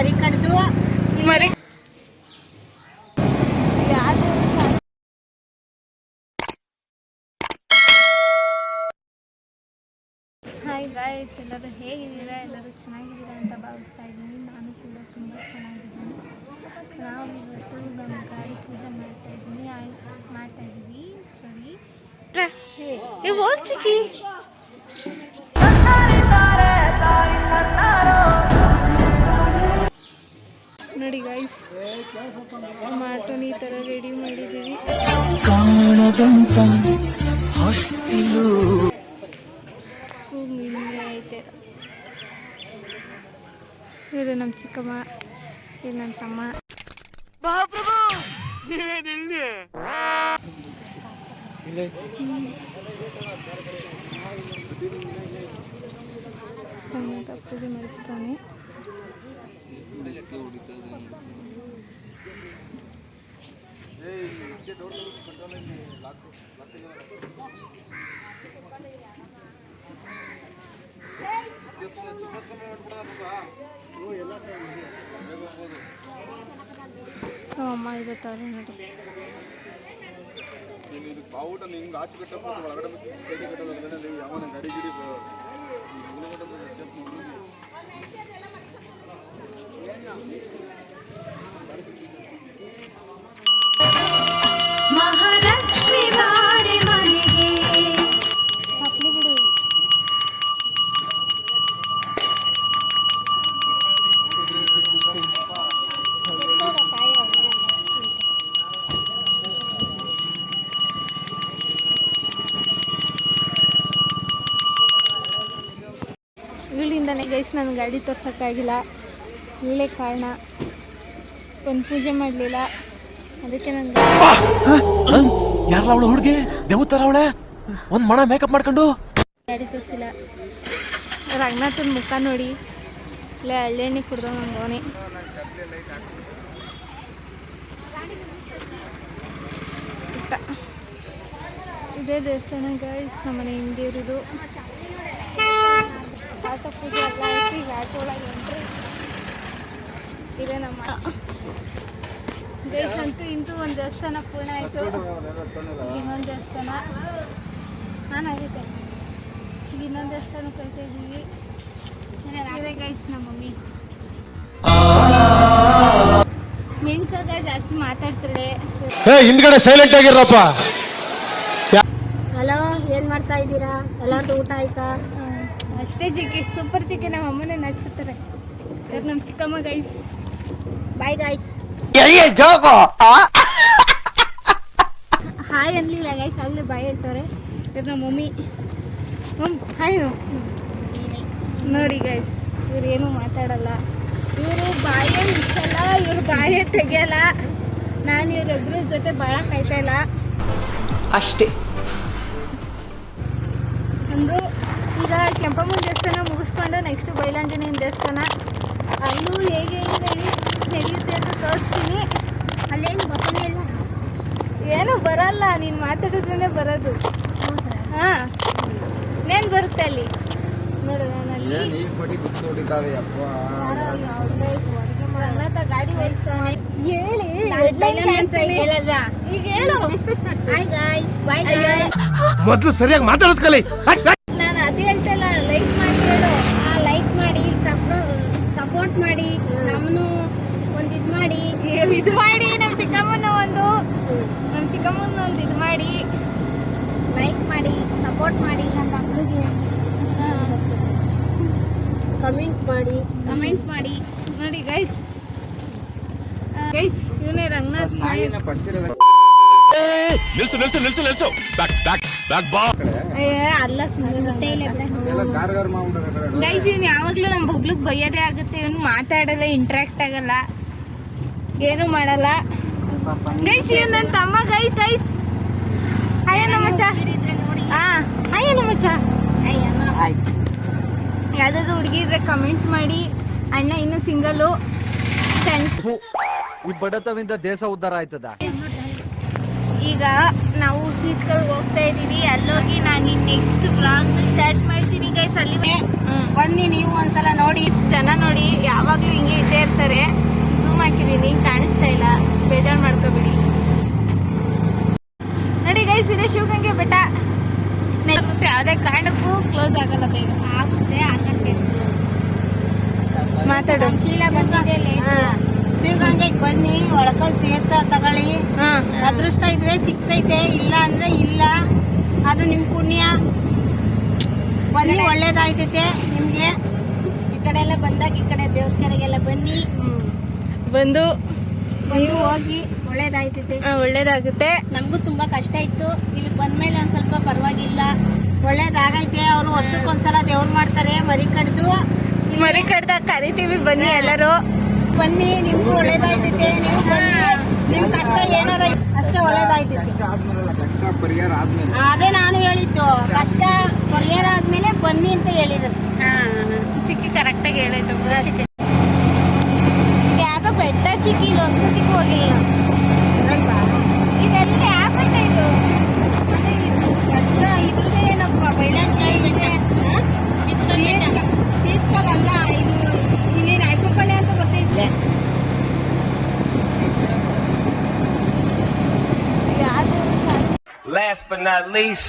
ಮರಿ ಕಡ್ದು ಮರಿ ಹಾಯ್ ಗಾಯ್ಸ್ ಎಲ್ಲರೂ ಹೇಗಿದ್ದೀರಾ? ಎಲ್ಲರೂ ಚೆನ್ನಾಗಿದ್ದೀರಾ ಅಂತ ಭಾವಿಸ್ತಾ ಇದ್ದೀನಿ. ನಾನು ಕೂಡ ತುಂಬ ಚೆನ್ನಾಗಿದ್ದೀನಿ. ನಾವು ಇವತ್ತು ನಮ್ಮ ಗಾಡಿ ಪೂಜೆ ಮಾಡ್ತಾ ಇದ್ದೀನಿ. ಆಯ್ ಮಾಡ್ತಾ ಇದ್ದೀವಿ. ಸರಿ ಏ ನೋಡಿ ಗಾಯ್ಸ್ ಮಾಟೋನ್ ಈ ತರ ರೆಡಿ ಮಾಡಿದ್ದೀವಿ ಸುಮ್ಮನೆ ಐತೆ. ಇವರು ನಮ್ಮ ಚಿಕ್ಕಮ್ಮ ಇವ್ರು ನನ್ನ ತಮ್ಮ. ಹಂಗಂತ ಪೂಜೆ ಮಾಡಿಸ್ತಾನೆ ಅಮ್ಮ ಇವತ್ತವ್ರೆ ನೋಡಿ. ಬಾವುಟ ಹಿಂಗೆ ಆಚೆ ಕಟ್ಟಬೇಕು ಒಳಗಡೆ ಕೈಗೆ ಇವಳಿಂದಲೇ ನಾನು ಗಾಡಿ ತೋರ್ಸೋಕ್ಕಾಗಿಲ್ಲ. ಒಳ್ಳೆ ಕಾರಣ. ಒಂದು ಪೂಜೆ ಮಾಡಲಿಲ್ಲ. ಅದಕ್ಕೆ ನಾನು ಯಾರಲ್ಲ ಅವಳು ಹುಡುಗಿ? ದೇವತರ ಅವಳೆ? ಒಂದು ಮಣ ಮೇಕಪ್ ಮಾಡ್ಕೊಂಡು? ಗಾಡಿ ತೋರಿಸಿಲ್ಲ. ರಂಗನಾಥನ ಮುಖ ನೋಡಿ. ಇಲ್ಲೇ ಹಳ್ಳೆಣ್ಣೆ ಕುಡ್ದು ನಂಗೆ ಪುಟ್ಟ ಇದೇ ದೇವಸ್ಥಾನ ಗೈಸ್ ನಮ್ಮನೆ ಹಿಂದೆ ಇರೋದು ಆಟ ಪೂಜೆ ಎಲ್ಲ ಐತಿ ಈಗ ಆಟೋ ಒಳಗೆ ಎಂಟ್ರಿ ಇದೆ ನಮ್ಮ ದೇಶ ಅಂತೂ ಇಂತೂ ಒಂದು ದೇವಸ್ಥಾನ ಪೂರ್ಣ ಆಯಿತು. ಇನ್ನೊಂದು ದೇವಸ್ಥಾನ. ನಾನಾಗೈತೆ ಈಗ ಇನ್ನೊಂದು ದೇವಸ್ಥಾನಕ್ಕೆ ಹೋಗ್ತಾ ಇದ್ದೀವಿ. ಇದೇ ಗೈಸ್ ನಮ್ಮ ಮಮ್ಮಿ. ಮೆಣಕಾಗ ಜಾಸ್ತಿ ಮಾತಾಡ್ತಾಳೆ ಹೇ ಹಿಂದ್ಗಡೆ ಸೈಲೆಂಟ್ ಆಗಿರಪ್ಪ ಹಲೋ ಏನ್ ಮಾಡ್ತಾ ಇದ್ದೀರಾ? ಎಲ್ಲಾರ್ದು ಊಟ ಆಯ್ತಾ? ಅಷ್ಟೇ ಜಿಕ್ಕಿ ಸೂಪರ್ ಜಿಕ್ಕಿ ನಮ್ಮ ಅಮ್ಮನೇ ನಚ್ಕೊತಾರೆ. ನಮ್ಮ ಚಿಕ್ಕಮ್ಮ ಗೈಸ್ ಬಾಯ್ ಗೈಸ್ ಹಾಯ್ ಅನ್ಲಿಲ್ಲ ಗೈಸ್ ಆಗಲೇ ಬಾಯ್ ಹೇಳ್ತಾರೆ ಇವ್ರ ನಮ್ಮ ಮಮ್ಮಿ. ಹ್ಞೂ ಹಾಯ್ ನೋಡಿ ಗೈಸ್ ಇವ್ರು ಏನೂ ಮಾತಾಡಲ್ಲ. ಇವರು ಬಾಯೇ ಮುಚ್ಚಲ್ಲ ಇವ್ರು ಬಾಯೇ ತೆಗಿಯಲ್ಲ. ನಾನು ಇವರಿಬ್ರ ಜೊತೆ ಭಾಳ ಕಾಯ್ತಾ ಇಲ್ಲ. ಅಷ್ಟೇ. ಒಂದು ಈಗ ಕೆಂಪಮ್ಮನ ದೇವಸ್ಥಾನ ಮುಗಿಸ್ಕೊಂಡು ನೆಕ್ಸ್ಟ್ ಬೈಲಾಂಜನೇಯನ ದೇವಸ್ಥಾನ. ಅಲ್ಲೂ ಹೇಗೆ ಹೇಳಿ ನಡೆಯುತ್ತೆ ಅಂತ ತೋರಿಸ್ತೀನಿ. ಅಲ್ಲೇನು ಬರಲ್ಲ ಏನು ಏನೂ ಬರಲ್ಲ ನೀನು ಮಾತಾಡಿದ್ರೇ ಬರೋದು. ಹಾಂ. ಏನು ಬರುತ್ತೆ ಅಲ್ಲಿ? ನೋಡು ನಾನು ಅಲ್ಲಿ ರಂಗನಾಥ ಗಾಡಿ ಓಡಿಸ್ತಾನೆ ಹೇಳಿ. ಈಗ ಹೇಳು. ಮೊದ್ಲು ಸರಿಯಾಗಿ ಮಾತಾಡೋದ್ ಕಲಿ ನಾನು ಅದೇ ಹೇಳ್ತಲ್ಲ ಲೈಕ್ ಮಾಡಿ ಹೇಳು ಲೈಕ್ ಮಾಡಿ ಸಪೋರ್ಟ್ ಮಾಡಿ ನಮ್ಮನ್ನು ಒಂದು ಇದು ಮಾಡಿ ಇದು ಮಾಡಿ ನಮ್ ಚಿಕ್ಕಮ್ಮನ ಒಂದು ನಮ್ ಚಿಕ್ಕಮ್ಮನ ಒಂದು ಇದು ಮಾಡಿ ಲೈಕ್ ಮಾಡಿ ಸಪೋರ್ಟ್ ಮಾಡಿ. ನಮ್ಮ ಮಕ್ಕಳಿಗೆ ಕಮೆಂಟ್ ಮಾಡಿ. ಕಮೆಂಟ್ ಮಾಡಿ. ನೋಡಿ ಗೈಸ್ ಗೈಸ್ ಇವನೇ ರಂಗನಾಥ್ ನಿಲ್ಸು ನಿಲ್ಸು ನಿಲ್ಸು ನಿಲ್ಸು. ಬ್ಯಾಕ್ ಬ್ಯಾಕ್ ಬ್ಯಾಕ್ ಬಾ. ಏ ಅಲ್ಲ ಗೈಸ್ ಇವ್ನು ಯಾವಾಗ್ಲೂ ನಮ್ಮ ಬಬ್ಲುಗ್ ಬೈಯೋದೇ ಆಗುತ್ತೆ. ಇವನು ಮಾತಾಡಲ್ಲ ಇಂಟ್ರಾಕ್ಟ್ ಆಗಲ್ಲ. ಏನು ಮಾಡಲ್ಲ. ಗೈಸ್ ಇವ್ ನನ್ನ ತಮ್ಮ ಗೈಸ್ ಐಸ್ ಅಯ್ಯ ನಮ್ಮಚ್ಚ ಹಾ ಅಣ್ಣ ಯಾವ್ದಾದ್ರು ಹುಡುಗಿ ಇದ್ರೆ ಕಮೆಂಟ್ ಮಾಡಿ. ಅಣ್ಣ ಇನ್ನು ಸಿಂಗಲ್ ಈ ಬಡತವಿಂದ ದೇಶ ಉದ್ಧಾರ ಆಯ್ತದ? ಈಗ ನಾವು ಸೀಟ್ಗಳು ಹೋಗ್ತಾ ಇದೀವಿ ಅಲ್ಲೋಗಿ ನಾನು ನೆಕ್ಸ್ಟ್ ಬ್ಲಾಗ್ ಸ್ಟಾರ್ಟ್ ಮಾಡ್ತೀನಿ ಗೈಸ್ ಅಲ್ಲಿ. ಬನ್ನಿ ನೀವು ಒಂದ್ಸಲ ನೋಡಿ. ಜನ ನೋಡಿ ಯಾವಾಗ್ಲೂ ಹಿಂಗೆ ಇದ್ದೇ ಇರ್ತಾರೆ. ಬೇಜಾರು ಮಾಡ್ಕೋಬಿಡಿ. ನೋಡಿ ಗೈಸ್ ಇದೆ ಶಿವಗಂಗೆ ಬೆಟ್ಟ. ಯಾವುದೇ ಕಾರಣಕ್ಕೂ ಕ್ಲೋಸ್ ಆಗಲ್ಲ ಬೇಗ. ಆಗುತ್ತೆ ಮಾತಾಡು. ಚೀಲ ಬಂದಿದೆ. ಶಿವಗಂಗೆಗೆ ಬನ್ನಿ ಒಳಕಲ್ ತೀರ್ಥ ತಗೊಳ್ಳಿ. ಅದೃಷ್ಟ ಇದ್ರೆ ಸಿಗ್ತೈತೆ ಇಲ್ಲ ಅಂದ್ರೆ ಇಲ್ಲ. ಅದು ನಿಮ್ ಪುಣ್ಯ. ಬನ್ನಿ ಒಳ್ಳೇದಾಯ್ತೈತೆ ನಿಮ್ಗೆ. ಈ ಕಡೆ ಎಲ್ಲ ಬಂದಾಗ ಈ ಕಡೆ ದೇವ್ರ ಕೆರೆಗೆಲ್ಲ ಬನ್ನಿ. ಬಂದು ಹೋಗಿ ಒಳ್ಳೇದಾಯ್ತೈತೆ. ಒಳ್ಳೇದಾಗುತ್ತೆ. ನಮಗೂ ತುಂಬಾ ಕಷ್ಟ ಇತ್ತು. ಇಲ್ಲಿ ಬಂದ್ಮೇಲೆ ಒಂದ್ ಸ್ವಲ್ಪ ಪರವಾಗಿಲ್ಲ. ಒಳ್ಳೇದಾಗೈತೆ. ಅವರು ವರ್ಷಕ್ಕೊಂದ್ಸಲ ದೇವ್ರು ಮಾಡ್ತಾರೆ. ಮರಿ ಕಡ್ದು. ಮರಿ ಕಡ್ದಾಗ ಕರಿತೀವಿ. ಬನ್ನಿ ಎಲ್ಲರೂ. ಬನ್ನಿ ನಿಮ್ಗೂ ಒಳ್ಳೇದಾಯ್ತೈತೆ. ನೀವು ಬನ್ನಿ. ನಿಮ್ ಕಷ್ಟ ಏನಾರ ಅಷ್ಟೇ ಒಳ್ಳೇದಾಯ್ತೈತೆ. ಕಷ್ಟ ಪರಿಹಾರ ಆದ್ಮೇಲೆ ಅದೇ ನಾನು ಹೇಳಿದ್ದು. ಕಷ್ಟ ಪರಿಹಾರ ಆದ್ಮೇಲೆ ಬನ್ನಿ ಅಂತ ಹೇಳಿದ್ರು ಚಿಕ್ಕಿ ಕರೆಕ್ಟಾಗಿ ಹೇಳಾಯ್ತು ಚಿಕ್ಕಿ ಇದು ಯಾವ್ದೋ ಬೆಟ್ಟ ಚಿಕ್ಕಿ ಇಲ್ಲಿ ಒಂದ್ಸತಿಗೂ ಹೋಗಿಲ್ಲ ಇದೆಲ್ಲ ಬೆಟ್ಟ ಇದು ಇದ್ರದ್ದೇ ಏನಪ್ಪ? ಬೈಲಾಂಜಿ ಬೆಟ್ಟ ಶೀತಕಾಲ ಅಲ್ಲ ಇದು ಇನ್ನೇನು ಐಕಪಳ್ಳಿ ಅಂತ ಗೊತ್ತೈತೆ. ಯಾವ್ದು Last but not least,